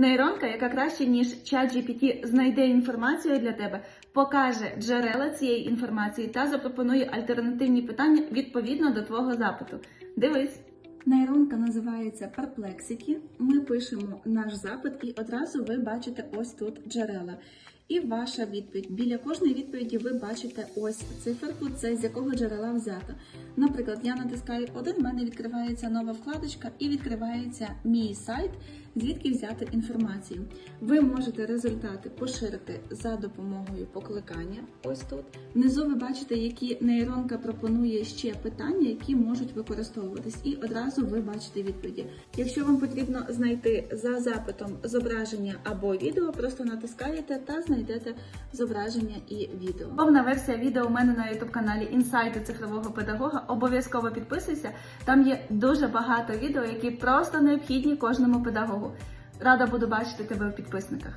Нейронка, яка краще ніж ChatGPT знайде інформацію для тебе, покаже джерела цієї інформації та запропонує альтернативні питання відповідно до твого запиту. Дивись. Нейронка називається Perplexity. Ми пишемо наш запит, і одразу ви бачите ось тут джерела. І ваша відповідь. Біля кожної відповіді ви бачите ось циферку, це з якого джерела взято. Наприклад, я натискаю один, в мене відкривається нова вкладочка і відкривається мій сайт, звідки взяти інформацію. Ви можете результати поширити за допомогою покликання. Ось тут. Внизу ви бачите, які нейронка пропонує ще питання, які можуть використовуватись, і одразу ви бачите відповіді. Якщо вам потрібно знайти за запитом зображення або відео, просто натискаєте та знайдете зображення і відео. Повна версія відео у мене на youtube каналі Інсайти цифрового педагога. Обов'язково підписуйся. Там є дуже багато відео, які просто необхідні кожному педагогу. Рада буду бачити тебе у підписниках.